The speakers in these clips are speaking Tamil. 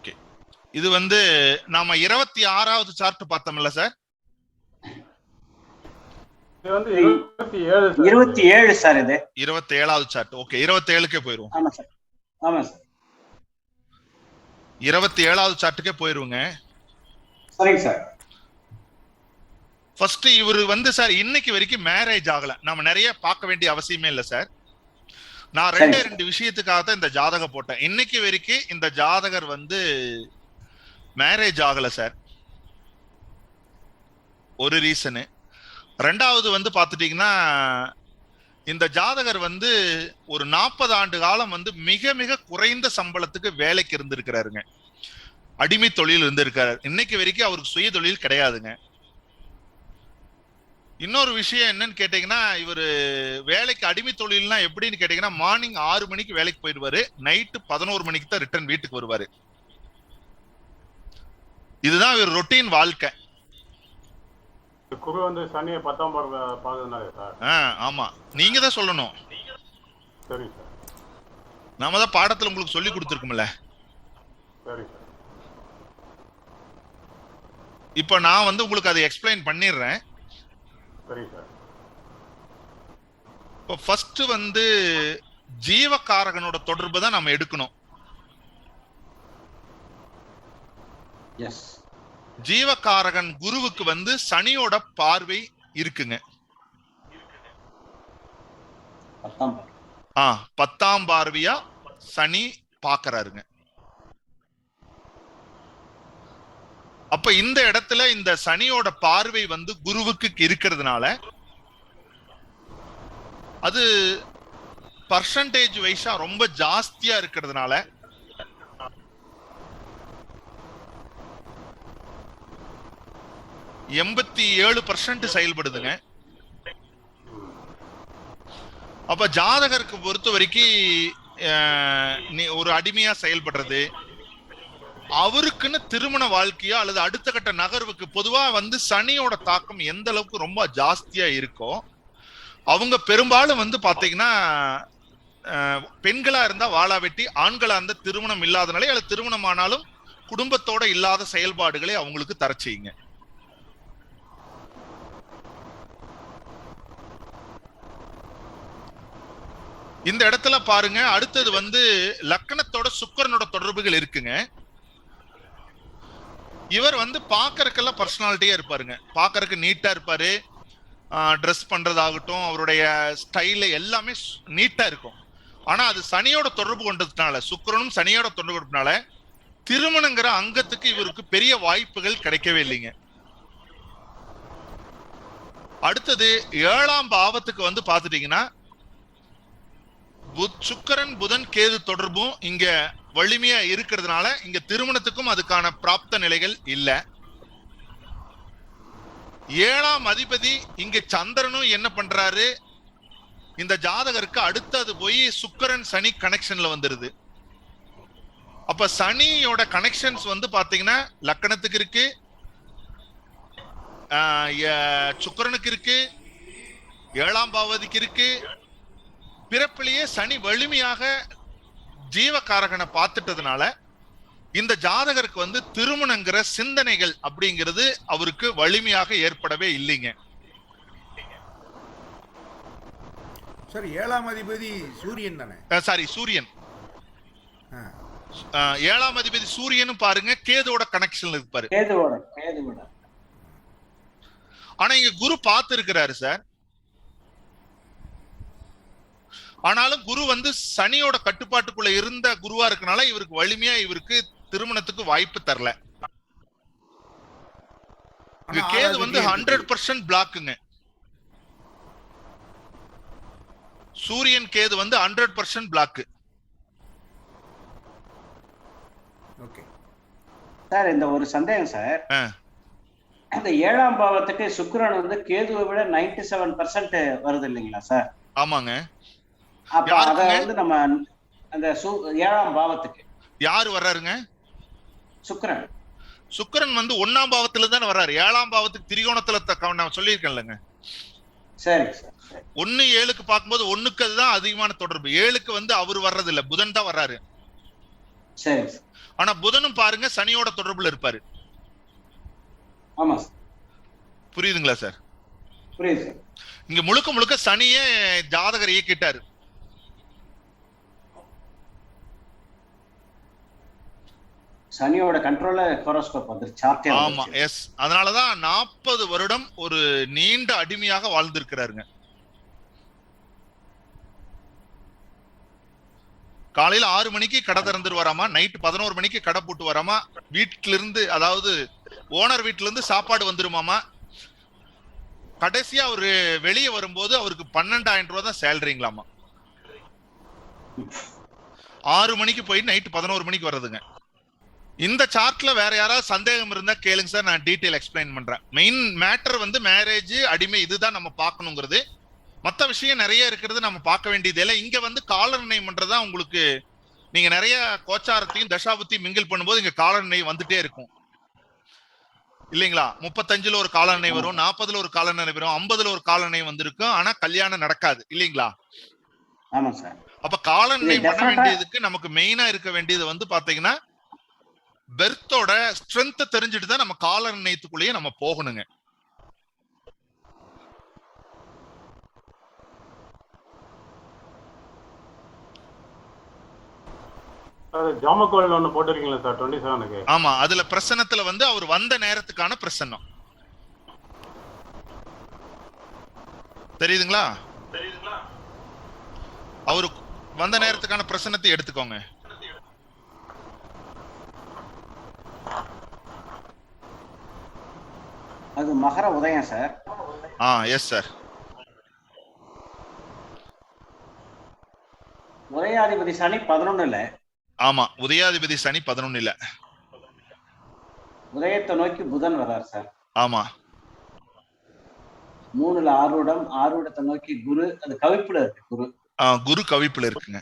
ஓகே. இது வந்து நாம இருபத்தி ஆறாவது சார்ட் பார்த்தோம்ல சார் இது வந்து இருபத்தி ஏழு சார் இது. இருபத்தி ஏழாவது சார்ட் ஓகே இருபத்தி ஏழுக்கே போயிருவோம். ஆமா சார் ஆமா சார் இருபத்தி ஏழாவது சார்ட்டுக்கே போயிருவோங்க. சரிங்க சார் ஃபர்ஸ்ட் இவர் வந்து சார் இன்னைக்கு வரைக்கும் மேரேஜ் ஆகல. நாம நிறைய பார்க்க வேண்டிய அவசியமே இல்ல சார் நான் ரெண்டே. ரெண்டு விஷயத்துக்காக தான் இந்த ஜாதகம் போட்டேன். இன்னைக்கு வரைக்கும் இந்த ஜாதகர் வந்து மேரேஜ் ஆகல சார் ஒரு ரீசனு ரெண்டாவது வந்து பார்த்துட்டீங்கன்னா இந்த ஜாதகர் வந்து ஒரு நாற்பது ஆண்டு காலம் வந்து மிக மிக குறைந்த சம்பளத்துக்கு வேலைக்கு இருந்திருக்கிறாருங்க. அடிமை தொழில் இருந்திருக்காரு இன்னைக்கு வரைக்கும் அவருக்கு சுய தொழில் கிடையாதுங்க. இன்னொரு விஷயம் என்னன்னு கேட்டீங்கன்னா இவர் வேலைக்கு அடிமை தொழில்னா எப்படின்னு கேட்டீங்கன்னா மார்னிங் ஆறு மணிக்கு வேலைக்கு போயிடுவாரு. நைட்டு பதினோரு மணிக்கு தான் ரிட்டர்ன் வீட்டுக்கு வருவாரு. இதுதான் இவர் ரொட்டீன் வாழ்க்கை. குரு வந்து சனியை பத்தாம் ஆமா. நீங்க தான் சொல்லணும். சரி சார். நாம தான் பாடத்துல உங்களுக்கு சொல்லி கொடுத்துருக்கோம்ல. சரி சார். இப்போ நான் வந்து உங்களுக்கு அதை எக்ஸ்பிளைன் பண்ணிடுறேன். சரி சார் இப்போ ஃபர்ஸ்ட் வந்து ஜீவகாரகனோட தொடர்பு தான் நம்ம எடுக்கணும். எஸ் ஜீவகாரகன் குருவுக்கு வந்து சனியோட பார்வை இருக்குங்க. பத்தாம் பார்வையா சனி பாக்குறாருங்க. அப்ப இந்த இடத்துல இந்த சனியோட பார்வை வந்து குருவுக்கு இருக்கிறதுனால அது பர்சன்டேஜ் வைஸா ரொம்ப ஜாஸ்தியா இருக்கிறதுனால எண்பத்தி ஏழு பர்சன்ட் செயல்படுதுங்க. அப்ப ஜாதகருக்கு பொறுத்த வரைக்கும் நீ ஒரு அடிமையா செயல்படுறது அவருக்குன்னு திருமண வாழ்க்கையா அல்லது அடுத்த கட்ட நகர்வுக்கு பொதுவா வந்து சனியோட தாக்கம் எந்த அளவுக்கு ரொம்ப ஜாஸ்தியா இருக்கோ அவங்க பெரும்பாலும் வந்து பாத்தீங்கன்னா பெண்களா இருந்தா வாழா வெட்டி ஆண்களா இருந்தா திருமணம் இல்லாதனாலே அல்லது திருமணம் ஆனாலும் குடும்பத்தோட இல்லாத செயல்பாடுகளை அவங்களுக்கு தர செய்யுங்க. இந்த இடத்துல பாருங்க அடுத்தது வந்து லக்கணத்தோட சுக்கரனோட தொடர்புகள் இருக்குங்க. இவர் வந்து பார்க்கறக்கெல்லாம் பர்சனாலிட்டியா இருப்பாருங்க. பார்க்கறக்கு நீட்டா இருப்பாரு. ட்ரெஸ் பண்றதாகட்டும் அவருடைய ஸ்டைல எல்லாமே நீட்டா இருக்கும். ஆனா அது சனியோட தொடர்பு கொண்டதுனால சுக்கரனும் சனியோட தொடர்பு கொண்டதுனால திருமணங்கிற அங்கத்துக்கு இவருக்கு பெரிய வாய்ப்புகள் கிடைக்கவே இல்லைங்க. அடுத்தது ஏழாம் பாவத்துக்கு வந்து பாத்துட்டீங்கன்னா புத் சுக்கரன் புதன் கேது தொடர்பும் இங்க வலிமையா இருக்கிறதுனால இங்க திருமணத்துக்கும் அதுக்கான பிராப்த நிலைகள் இல்ல. ஏழாம் அதிபதி இங்க சந்திரனும் என்ன பண்றாரு? இந்த ஜாதகருக்கு அடுத்தது போய் சுக்கரன் சனி கனெக்ஷன்ல வந்துருது. அப்ப சனியோட கனெக்ஷன்ஸ் வந்து பாத்தீங்கன்னா லக்கணத்துக்கு இருக்கு. ஆஹ் சுக்கிரனுக்கு இருக்கு. ஏழாம் பாவதிக்கு இருக்கு. பிறப்பிலேயே சனி வலிமையாக ஜீவகாரகனை பார்த்துட்டதுனால இந்த ஜாதகருக்கு வந்து திருமணங்கிற சிந்தனைகள் அப்படிங்கிறது அவருக்கு வலிமையாக ஏற்படவே இல்லைங்க. சார் ஏழாம் அதிபதி சூரியன் தானே? சாரி சூரியன். ஏழாம் அதிபதி சூரியனும் பாருங்க கேதுவோட கனெக்ஷன்ல இருப்பாரு. ஆனா இங்க குரு பார்த்து இருக்கிறாரு சார். ஆனாலும் குரு வந்து சனியோட கட்டுப்பாட்டுக்குள்ள இருந்த குருவா இருக்கனால இவருக்கு வலிமையா இவருக்கு திருமணத்துக்கு வாய்ப்பு தரல. கேது வந்து. ஹண்ட்ரட் பர்சன்ட் பிளாக்குங்க சூரியன் கேது வந்து hundred percent block okay. Sir இந்த ஒரு சந்தேகம் சார். ஆ. அந்த ஏழாம் பாவத்துக்கு சுக்கிரன் வந்து கேதுவை விட 97% செவன் பர்சன்ட் வருது இல்லைங்களா சார்? ஆமாங்க. அப்ப அத? வந்து நம்ம அந்த ஏழாம் பாவத்துக்கு. யாரு வர்றாருங்க? சுக்கிரன். சுக்கிரன் வந்து ஒன்னாம் பாவத்துல தானே வர்றாரு. ஏழாம் பாவத்துக்கு திரிகோணத்துல நான் சொல்லியிருக்கேன்லங்க. சரி ஒன்னு ஏழுக்கு பார்க்கும்போது ஒண்ணுக்கு அதுதான் அதிகமான தொடர்பு. ஏழுக்கு வந்து அவர் வர்றது இல்ல புதன் தான் வர்றாரு. ஆனா புதனும் பாருங்க சனியோட தொடர்புல இருப்பாரு. புரியுதுங்களா சார்? புரியுது சார். இங்க முழுக்க முழுக்க சனியே ஜாதகர் இயக்கிட்டாரு. சனியோட கண்ட்ரோல்ல ஹோரோஸ்கோப் வந்து சார்ட்டே ஆமா எஸ் அதனாலதான் நாற்பது வருடம் ஒரு நீண்ட அடிமையாக வாழ்ந்திருக்கிறாருங்க. காலையில ஆறு மணிக்கு கடை திறந்துட்டு வராமா நைட் பதினோரு மணிக்கு கடை போட்டு வராமா வீட்டுல இருந்து அதாவது ஓனர் வீட்டுல இருந்து சாப்பாடு வந்துருமாமா? கடைசியா அவரு வெளியே வரும்போது அவருக்கு பன்னெண்டாயிரம் ரூபாய் தான் சேலரிங்களாமா? ஆறு மணிக்கு போய் நைட் பதினோரு மணிக்கு வர்றதுங்க. இந்த சார்ட்ல வேற யாராவது சந்தேகம் இருந்தா கேளுங்க சார் நான் டீடைல் எக்ஸ்பிளைன் பண்றேன். மெயின் மேட்டர் வந்து மேரேஜ் அடிமை இதுதான் நம்ம பார்க்கணுங்கிறது. மத்த விஷயம் நிறைய இருக்கிறது நம்ம பார்க்க வேண்டியது இல்லை. இங்க வந்து கால நிர்ணயம் பண்றதா உங்களுக்கு நீங்க நிறைய கோச்சாரத்தையும் தசாபத்தையும் மிங்கிள் பண்ணும்போது இங்க கால நிர்ணயம் வந்துட்டே இருக்கும். இல்லைங்களா? முப்பத்தஞ்சுல ஒரு கால நிர்ணயம் வரும் நாற்பதுல ஒரு கால நிர்ணயம் வரும் ஐம்பதுல ஒரு கால நிர்ணயம் வந்திருக்கும். ஆனா கல்யாணம் நடக்காது இல்லைங்களா? ஆமா சார். அப்ப கால நிர்ணயம் பண்ண வேண்டியதுக்கு நமக்கு மெயினா இருக்க வேண்டியது வந்து பாத்தீங்கன்னா பெர்த்தோட ஸ்ட்ரென்த் தெரிஞ்சுட்டு தான் நம்ம கால நிர்ணயத்துக்குள்ளேயே நம்ம போகணுங்க. ஆமா அதுல பிரசன்னத்துல வந்து அவர் வந்த நேரத்துக்கான பிரசன்னம். தெரியுதுங்களா? அவரு வந்த நேரத்துக்கான பிரசன்னத்தை எடுத்துக்கோங்க. அது மகர உதயம் சார் ஆ எஸ் சார் உதயாதிபதி சனி பதினொன்னுல. ஆமா உதயாதிபதி சனி பதினொன்னுல. உதயத்தை நோக்கி புதன் வர்றார் சார் ஆமா. மூணுல ஆறுடம் ஆறுடத்தை நோக்கி குரு அது கவிப்புல இருக்கு குரு. குரு கவிப்புல இருக்குங்க.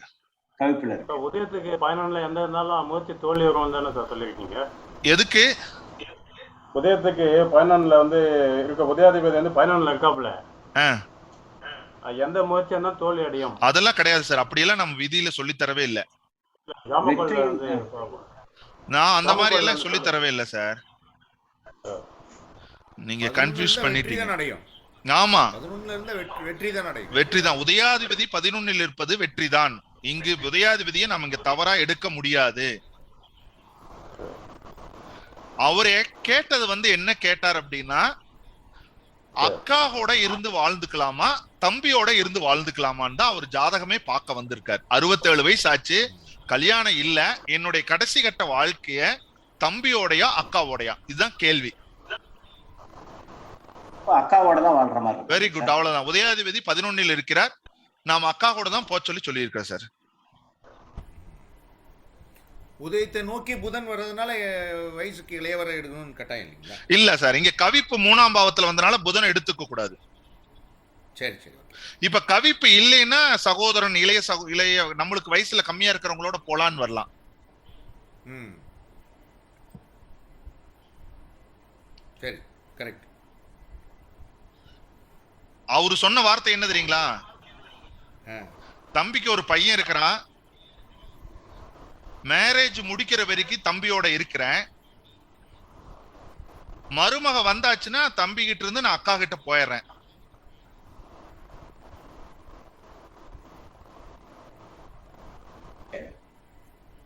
கவிப்புல இருக்கு. உதயத்துக்கு பதினொன்றில் எந்த இருந்தாலும் முயற்சி தோல்வி வரும் தானே சார் சொல்லியிருக்கீங்க? எதுக்கு? உதயத்துக்கு பதினொன்றில் வந்து இருக்க உதயாதிபதி வந்து பதினொன்றில் இருக்காப்புல. எந்த முயற்சி இருந்தாலும் தோல்வி அடையும். அதெல்லாம் கிடையாது சார். அப்படியெல்லாம் நம்ம விதியில சொல்லி தரவே இல்ல. வெற்றி- நான் அந்த மாதிரி. எல்லாம் சொல்லி தரவே இல்ல சார். நீங்க கன்ஃபியூஸ் வெற்றி பண்ணிட்டீங்க. தான் அடையும். ஆமா. பதினொன்னுல இருந்த வெற்றி வெற்றி தான் அடையும். வெற்றி தான். உதயாதிபதி பதினொன்னில் இருப்பது வெற்றிதான் இங்கு உதயாதிபதியை நம்ம இங்க தவறா எடுக்க முடியாது. அவரே கேட்டது வந்து என்ன கேட்டார் அப்படின்னா அக்காவோட இருந்து வாழ்ந்துக்கலாமா தம்பியோட இருந்து வாழ்ந்துக்கலாமான்னு தான் அவர் ஜாதகமே பார்க்க வந்திருக்கார். அறுபத்தேழு வயசு ஆச்சு கல்யாணம் இல்ல என்னுடைய கடைசி கட்ட வாழ்க்கைய தம்பியோடயா அக்காவோடயா? இதுதான் கேள்வி. அக்காவோட தான் வாழ்ற மாதிரி இருக்கு. வெரி குட் அவ்வளவுதான். உதயாதிபதி பதினொன்னில் இருக்கிறார். நாம் அக்கா கூட தான் போக சொல்லி சார். உதயத்தை நோக்கி புதன் வர்றதுனால வயசுக்கு இளையவரை எடுக்கணும்னு கட்டாயம் இல்லைங்களா? இல்ல சார் இங்க கவிப்பு மூணாம் பாவத்துல வந்தனால புதனை எடுத்துக்க கூடாது. சரி சரி. இப்ப கவிப்பு இல்லைன்னா சகோதரன் இளைய சகோ இளைய நம்மளுக்கு வயசுல கம்மியா இருக்கிறவங்களோட போலான்னு வரலாம். ம். சரி கரெக்ட் அவரு சொன்ன வார்த்தை என்ன தெரியுங்களா? தம்பிக்கு ஒரு பையன் இருக்கிறான். மேரேஜ் முடிக்கிற வரைக்கும் தம்பியோட இருக்கிறேன். மருமக வந்தாச்சுன்னா தம்பி கிட்ட இருந்து நான் அக்கா கிட்ட போயிடுறேன்.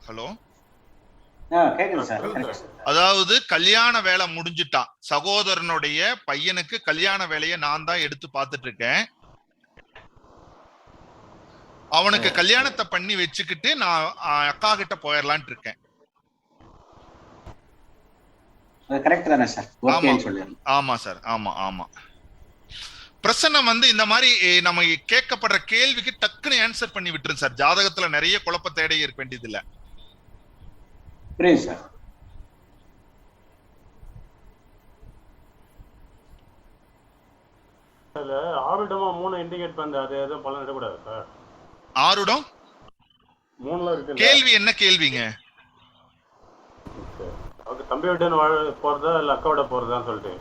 ஹலோ. அதாவது கல்யாண வேலை முடிஞ்சுட்டான். சகோதரனுடைய பையனுக்கு கல்யாண வேலையை நான் தான் எடுத்து பார்த்துட்டு இருக்கேன். அவனுக்கு கல்யாணத்தை பண்ணி வச்சுக்கிட்டு நான் அக்கா கிட்ட போயிடலான்ட்டு இருக்கேன். அது கரெக்ட் தானே சார் ஆமா. ஓகேன்னு சொல்லிடுறேன் ஆமா சார் ஆமா ஆமா. பிரசன்னம் வந்து இந்த மாதிரி நம்ம கேட்கப்படுற கேள்விக்கு டக்குன்னு ஆன்சர் பண்ணி விட்டுரும் சார் ஜாதகத்துல நிறைய குழப்ப தேட இருக்க வேண்டியது இல்ல சார் அதில் ஆறுடமா மூணு இண்டிகேட் பண்ணு அது எதுவும் பலன் எடுக்கூடாது சார் இருக்கு கேள்வி என்ன கேள்விங்க?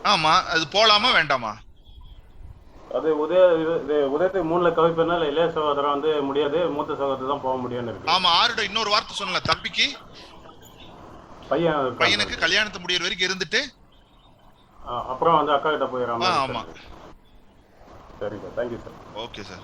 ஆமா அது போலாமா வேண்டாமா? அது உதய உதயத்துக்கு மூணுல கவிப்புனா இல்ல இளைய சகோதரன் வந்து முடியாது மூத்த சகோதரர் தான் போக முடியும்னு இருக்கு. ஆமா ஆருடம் இன்னொரு வார்த்தை சொன்னல தம்பிக்கு. பையன் பையனுக்கு சார். கல்யாணத்தை முடியிற வரைக்கும் இருந்துட்டு. அப்புறம் வந்து அக்கா கிட்ட போயிடறாம ஆ, ஆமா. சரிங்க sir. Thank you sir okay sir